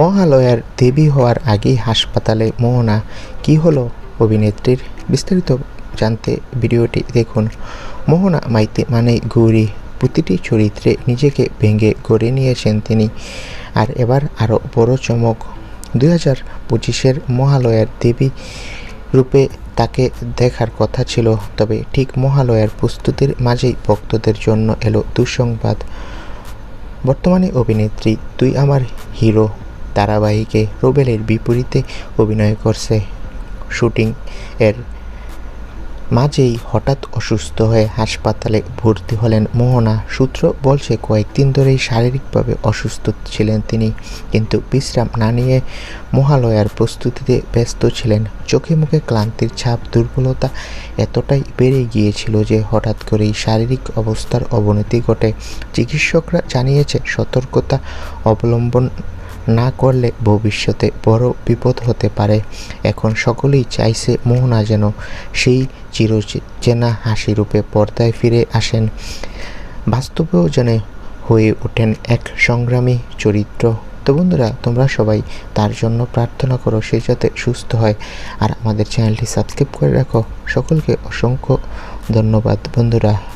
মহালয়ার দেবী হওয়ার আগেই হাসপাতালে মোহনা, কি হলো অভিনেত্রীর বিস্তারিত জানতে ভিডিওটি দেখুন। মোহনা মাইতি মানে গৌরী, প্রতিটি চরিত্রে নিজেকে ভেঙে গড়ে নিয়েছেন তিনি। আর এবার আরও বড় চমক, দুই হাজার পঁচিশের মহালয়ার দেবী রূপে তাকে দেখার কথা ছিল, তবে ঠিক মহালয়ার প্রস্তুতির মাঝেই ভক্তদের জন্য এলো দুঃসংবাদ। বর্তমানে অভিনেত্রী, তুই আমার হিরো ধারাবাহিকে রোবেলের বিপরীতে অভিনয় করছে। শুটিং এর মাঝেই হঠাৎ অসুস্থ হয়ে হাসপাতালে ভর্তি হলেন মোহনা। সূত্র বলছে, কয়েকদিন ধরেই শারীরিকভাবে অসুস্থ ছিলেন তিনি, কিন্তু বিশ্রাম না নিয়ে মহালয়ার প্রস্তুতিতে ব্যস্ত ছিলেন। চোখে মুখে ক্লান্তির ছাপ, দুর্বলতা এতটাই বেড়ে গিয়েছিল যে হঠাৎ করেই শারীরিক অবস্থার অবনতি ঘটে। চিকিৎসকরা জানিয়েছে, সতর্কতা অবলম্বন না করলে ভবিষ্যতে বড় বিপদ হতে পারে। এখন সকলেই চাইছে মোহনা যেন সেই চিরচেনা হাসি রূপে পর্দায় ফিরে আসেন। বাস্তবেও যেন হয়ে ওঠেন এক সংগ্রামী চরিত্র। তো বন্ধুরা, তোমরা সবাই তার জন্য প্রার্থনা করো, সে যাতে সুস্থ হয়। আর আমাদের চ্যানেলটি সাবস্ক্রাইব করে রাখো। সকলকে অসংখ্য ধন্যবাদ বন্ধুরা।